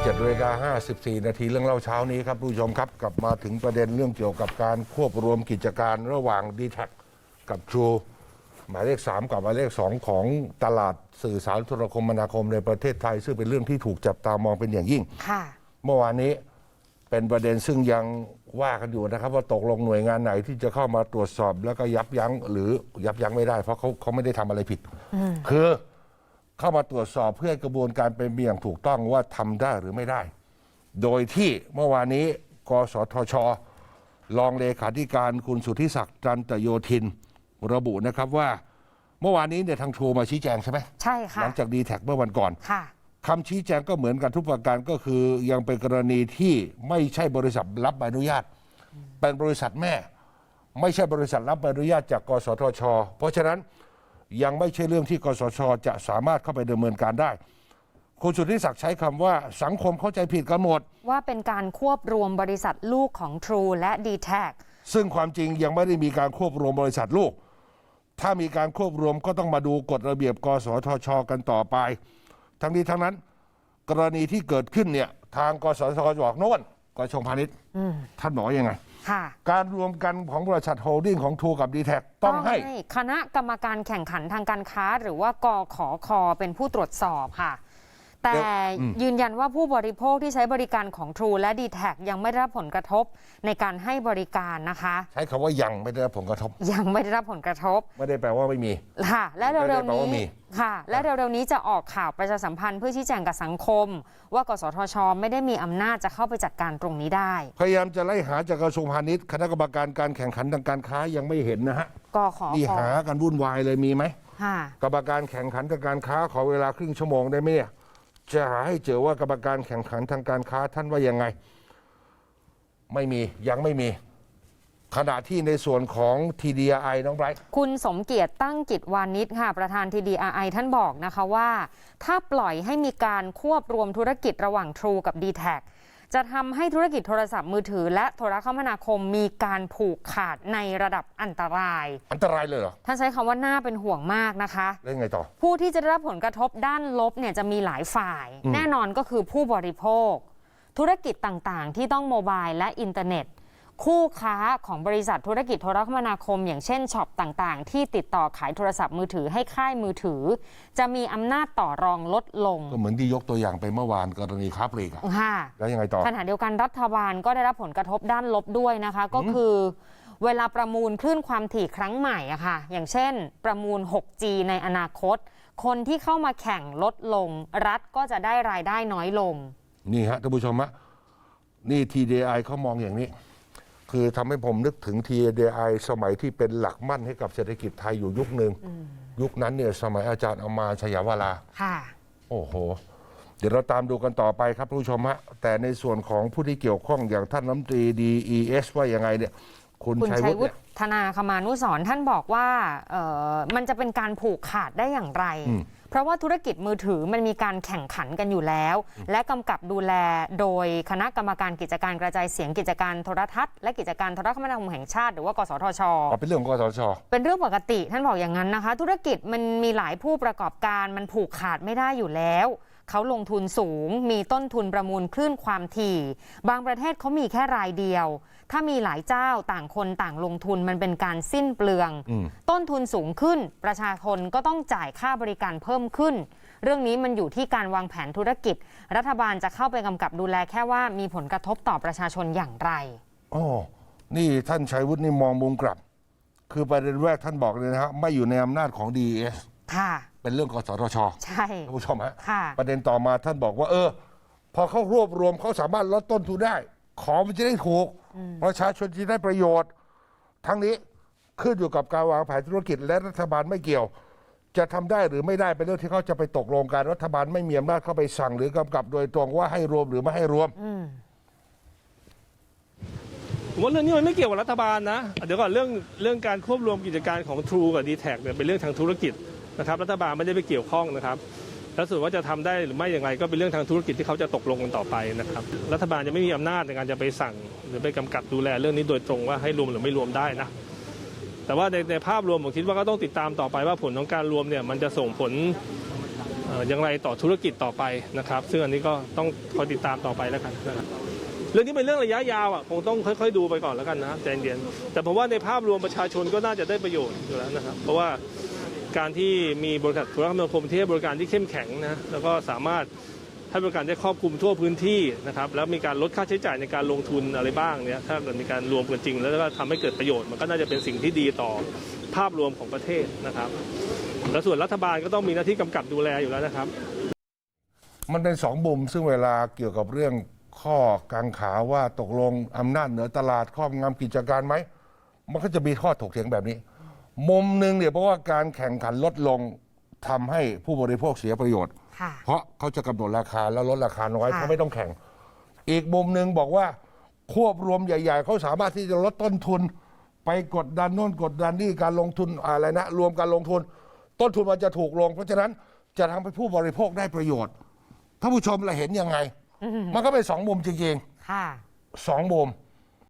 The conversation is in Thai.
7เวลา54 นาทีเรื่องเล่าเช้านี้ครับผู้ชมครับกลับมาถึงประเด็นเรื่องเกี่ยวกับการควบรวมกิจการระหว่าง d t แทกับ True หมายเลข 3 กับหมายเลข 2 ของตลาดสื่อสารโทรคมนาคมในประเทศไทย ซึ่งเป็นเรื่องที่ถูกจับตามองเป็นอย่างยิ่ง ค่ะ เมื่อวานนี้เป็นประเด็นซึ่งยังว่ากันอยู่นะครับ ว่าตกลงหน่วยงานไหนที่จะเข้ามาตรวจสอบแล้วก็ยับยั้งหรือยับยั้งไม่ได้ เพราะเขาเขาไม่ได้ทำอะไรผิด คือ เข้ามาตรวจสอบเพื่อให้กระบวนการเป็นไปอย่างถูกต้องว่าทำได้หรือไม่ได้ โดยที่เมื่อวานนี้ กสทช รองเลขาธิการคุณสุทธิศักดิ์จันตโยธิน ระบุนะครับว่า เมื่อวานนี้เนี่ยทางทรูมาชี้แจงใช่ไหมใช่ค่ะหลังจากดีแท็เมื่อวันก่อน ค่ะ คำชี้แจงก็เหมือนกันทุกประการก็คือยังเป็นกรณีที่ไม่ใช่บริษัทรับใบอนุญาต เป็นบริษัทแม่ ไม่ใช่บริษัทรับใบอนุญาตจากกสทช เพราะฉะนั้น ยังไม่ใช่เรื่องที่กสทชจะสามารถเข้าไปดำเนินการได้ คุณสุทธิศักดิ์ใช้คำว่าสังคมเข้าใจผิดกันหมด ว่าเป็นการควบรวมบริษัทลูกของ True และ d t แทซึ่งความจริงยังไม่ได้มีการควบรวมบริษัทลูก ถ้ามีการควบรวมก็ต้องมาดูกฎระเบียบ กสทช กันต่อไป ทั้งนี้ทั้งนั้น กรณีที่เกิดขึ้นเนี่ยทางกสทชบอกโน่นกระทรวงพาณิชย์ท่านบอกว่ายังไง ค่ะ การรวมกันของบริษัทโฮลดิ้งของทูกับดีแท็ต้องให้ คณะกรรมการแข่งขันทางการค้า หรือว่ากขอคอเป็นผู้ตรวจสอบค่ะ แต่เดี๋ยวอืมยืนยันว่าผู้บริโภคที่ใช้บริการของ True และ d t แทยังไม่ได้รับผลกระทบในการให้บริการนะคะ ใช้คำว่ายังไม่ได้รับผลกระทบ ยังไม่ได้รับผลกระทบ ไม่ได้แปลว่าไม่มีค่ะ และไม่ได้เร็วแปลๆว่ามีนี้ค่ะ และเร็วๆนี้จะออกข่าวประชาสัมพันธ์เพื่อชี้แจงกับสังคม ว่ากสทช ไม่ได้มีอำนาจจะเข้าไปจัดการตรงนี้ได้ พยายามจะไล่หาจากกระทรวงพาณิชย์คณะกรรมการการแข่งขันทางการค้ายังไม่เห็นนะฮะกขอนี่คอหากันวุ่นวายเลยมีไหมค่ะกรรมการแข่งขันทางการค้าขอเวลาครึ่งชั่วโมงได้ไหมเนี่ย จะหาให้เจอว่ากรรมการแข่งขันทางการค้าท่านว่ายังไง ไม่มียังไม่มี ขณะที่ในส่วนของ TDI น้องไบรท์คุณสมเกียรติตั้งกิจวานิชค่ะ ประธาน TDI ท่านบอกนะคะว่า ถ้าปล่อยให้มีการควบรวมธุรกิจระหว่าง True กับ d t แท จะทำให้ธุรกิจโทรศัพท์มือถือ และโทรคมนาคมมีการผูกขาดในระดับอันตราย อันตรายเลยเหรอ ท่านใช้คำว่าน่าเป็นห่วงมากนะคะแล้วยังไงต่อ ผู้ที่จะได้รับผลกระทบด้านลบเนี่ยจะมีหลายฝ่าย อืม แน่นอนก็คือผู้บริโภค ธุรกิจต่างๆ ที่ต้องโมบายและอินเทอร์เน็ต คู่ค้าของบริษัทธุรกิจโทรคมนาคม อย่างเช่นช็อปต่างๆ ที่ติดต่อขายโทรศัพท์มือถือให้ค่ายมือถือ จะมีอำนาจต่อรองลดลง ก็เหมือนที่ยกตัวอย่างไปเมื่อวานกรณีค้าปลีกอะค่ะแล้วยังไงต่อ ขณะเดียวกันรัฐบาลก็ได้รับผลกระทบด้านลบด้วยนะคะ ก็คือ เวลาประมูลคลื่นความถี่ครั้งใหม่อะค่ะ อย่างเช่น ประมูล 6G ในอนาคต คนที่เข้ามาแข่งลดลง รัฐก็จะได้รายได้น้อยลง นี่ฮะท่านผู้ชมฮะนี่ TDI เขามองอย่างนี้ คือทำให้ผมนึกถึง TDI สมัยที่เป็นหลักมั่นให้กับเศรษฐกิจไทยอยู่ยุคหนึ่ง ยุคนั้นเนี่ยสมัยอาจารย์เอามาชยาวรา ค่ะ โอ้โห เดี๋ยวเราตามดูกันต่อไปครับผู้ชมฮะ แต่ในส่วนของผู้ที่เกี่ยวข้องอย่างท่านน้ำตรี DES ว่ายังไงเนี่ย คุณคุณชัยชัยวุวุฒิฒิเนี่ยธนาคมานุสรณ์ท่านบอกว่าเอ่อมันจะเป็นการผูกขาดได้อย่างไรอืมเพราะว่าธุรกิจมือถือมันมีการแข่งขันกันอยู่แล้ว และกำกับดูแลโดยคณะกรรมการกิจการกระจายเสียงกิจการโทรทัศน์และกิจการโทรคมนาคมแห่งชาติหรือว่ากสทชอ๋อเป็นเรื่องของกสชเป็นเรื่องปกติท่านบอกอย่างนั้นนะคะ ธุรกิจมันมีหลายผู้ประกอบการมันผูกขาดไม่ได้อยู่แล้ว เขาลงทุนสูง มีต้นทุนประมูลคลื่นความถี่ บางประเทศเขามีแค่รายเดียว ถ้ามีหลายเจ้าต่างคนต่างลงทุนมันเป็นการสิ้นเปลืองอืมต้นทุนสูงขึ้น ประชาชนก็ต้องจ่ายค่าบริการเพิ่มขึ้น เรื่องนี้มันอยู่ที่การวางแผนธุรกิจ รัฐบาลจะเข้าไปกำกับดูแลแค่ว่ามีผลกระทบต่อประชาชนอย่างไรอ๋อนี่ท่านชัยวุฒินี่มองมุมกลับ คือประเด็นแรกท่านบอกเลยนะฮะไม่อยู่ในอำนาจของ DES ค่ะ เป็นเรื่องกสทชใช่ท่านผู้ชมฮะค่ะ ประเด็นต่อมาท่านบอกว่า เออ พอเขารวบรวมเขาสามารถลดต้นทุนได้ ของมันจะได้ถูกประชาชนจะได้ประโยชน์ ทั้งนี้ขึ้นอยู่กับการวางแผนธุรกิจและรัฐบาลไม่เกี่ยว จะทำได้หรือไม่ได้เป็นเรื่องที่เขาจะไปตกลงกันรัฐบาลไม่มีอำนาจเข้าไปสั่งหรือกำกับโดยตรงว่าให้รวมหรือไม่ให้รวม ผมว่าเรื่องนี้มันไม่เกี่ยวกับรัฐบาลนะเดี๋ยวก่อนเรื่องเรื่องการควบรวมกิจการของ True กับ d t แทเนี่ยเป็นเรื่องทางธุรกิจ นะครับรัฐบาลไม่ได้ไปเกี่ยวข้องนะครับแล้วส่วนว่าจะทำได้หรือไม่อย่างไรก็เป็นเรื่องทางธุรกิจที่เขาจะตกลงกันต่อไปนะครับ รัฐบาลจะไม่มีอำนาจในการจะไปสั่ง หรือไปกำกับดูแลเรื่องนี้โดยตรงว่าให้รวมหรือไม่รวมได้นะแต่ว่าในในภาพรวมผมคิดว่าก็ต้องติดตามต่อไปว่าผลของการรวมเนี่ยมันจะส่งผลอย่างไรต่อธุรกิจต่อไปนะครับ ซึ่งอันนี้ก็ต้องคอยติดตามต่อไปแล้วกันนะครับเรื่องนี้เป็นเรื่องระยะยาวอะคงต้องค่อยๆดูไปก่อนแล้วกันนะใจเย็นแต่ผมว่าในภาพรวมประชาชนก็น่าจะได้ประโยชน์อยู่แล้วนะครับ เพราะว่า การที่มีบริษัทโทรคมนาคมที่ให้บริการที่เข้มแข็งนะแล้วก็สามารถให้บริการได้ครอบคลุมทั่วพื้นที่นะครับแล้วมีการลดค่าใช้จ่ายในการลงทุนอะไรบ้างเนี่ยถ้าเกิดมีการรวมกันจริง แล้วก็ทำให้เกิดประโยชน์มันก็น่าจะเป็นสิ่งที่ดีต่อภาพรวมของประเทศนะครับ แล้วส่วนรัฐบาลก็ต้องมีหน้าที่กำกับดูแลอยู่แล้วนะครับ มันเป็นสองมุมซึ่งเวลาเกี่ยวกับเรื่องข้อกังขาว่าตกลงอำนาจเหนือตลาดครอบงำกิจการไหมมันก็จะมีข้อถกเถียงแบบนี้ มุมหนึ่งเนี่ยเพราะว่าการแข่งขันลดลงทำให้ผู้บริโภคเสียประโยชน์ ค่ะ เพราะเขาจะกำหนดราคาแล้วลดราคาน้อยค่ะ เขาไม่ต้องแข่ง อีกมุมหนึ่งบอกว่าควบรวมใหญ่ ๆ เขาสามารถที่จะลดต้นทุน ไปกดดันโน่นกดดันนี่การลงทุนอะไรนะ รวมการลงทุน ต้นทุนมันจะถูกลง เพราะฉะนั้นจะทำให้ผู้บริโภคได้ประโยชน์ท่านผู้ชมเราเห็นยังไง มันก็เป็นสองมุมจริงค่ะ ๆสองมุม